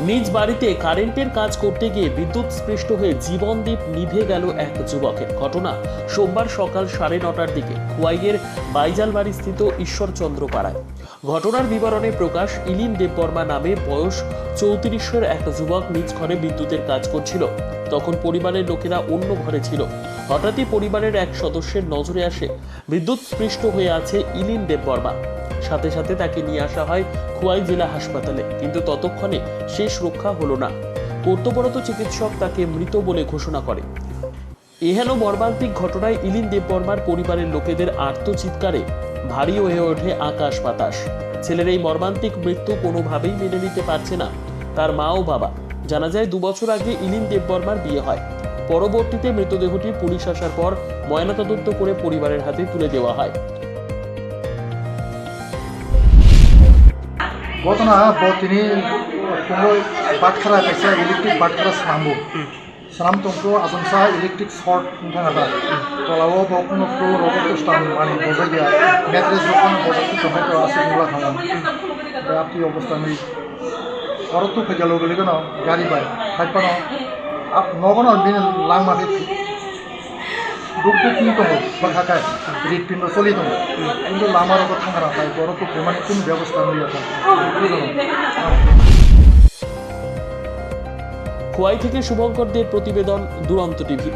নিজ বাড়িতে কারেন্টের কাজ করতে গিয়ে বিদ্যুৎ স্পৃষ্ট হয়ে জীবনদীপ নিভে গেল এক যুবকের ঘটনা। সোমবার সকাল সাড়ে নটার দিকে খোয়াইয়ের বাইজালবাড়ি স্থিত ঈশ্বরচন্দ্র পাড়ায় ঘটনার বিবরণে প্রকাশ, ইলিন দেববর্মা নামে বয়স চৌত্রিশের এক যুবক নিজ ঘরে বিদ্যুতের কাজ করছিল। তখন পরিবারের লোকেরা অন্য ঘরে ছিল। হঠাৎই পরিবারের এক সদস্যের নজরে আসে, বিদ্যুৎ স্পৃষ্ট হয়ে আছে ইলিন দেববর্মা। সাথে সাথে তাকে নিয়ে আসা হয় খোয়াই জেলা হাসপাতালে। কিন্তু ততক্ষণে শেষ রক্ষা হলো না। কর্তব্যরত চিকিৎসক তাকে মৃত বলে ঘোষণা করে। এহেন মর্মান্তিক ঘটনায় ইলিন দেববর্মার পরিবারের লোকেদের আর্তচিৎকারে ভারী হয়ে ওঠে আকাশ বাতাস। ছেলের এই মর্মান্তিক মৃত্যু কোনোভাবেই মেনে নিতে পারছে না তার মা ও বাবা। জানা যায় দুবছর আগে ইলিন দেববর্মার বিয়ে হয়। পরবর্তীতে মৃতদেহটি পুলিশ আসার পর ময়নাতদন্ত করে পরিবারের হাতে তুলে দেওয়া হয়। বতিনি কোনো বাটখারা খাইছে ইলেকট্রিক বাটখারা স্নামবো স্নাম তংko asongsa ইলেকট্রিক শর্ট থাঙাটা তলাও bo কোনো ফ্লো রবট স্টাম মানে বজাই দিয়া ম্যাট্রেস যখন বজাই তখন তো আছে গুলা আপনি অবস্থা নেই অরতো ফেজাল গেলে কেন গাড়ি পায়। খাইপানো আপ নগন বিন লাংমাকে দুঃখ কি দङ বাখাকায় হৃদপিণ্ড চলি দङ কিন্তু লামার থাকা তাই বড় মানে কোন ব্যবস্থা নিয়ে খোয়াই থেকে শুভঙ্করদের প্রতিবেদন দুরন্ত টিভি।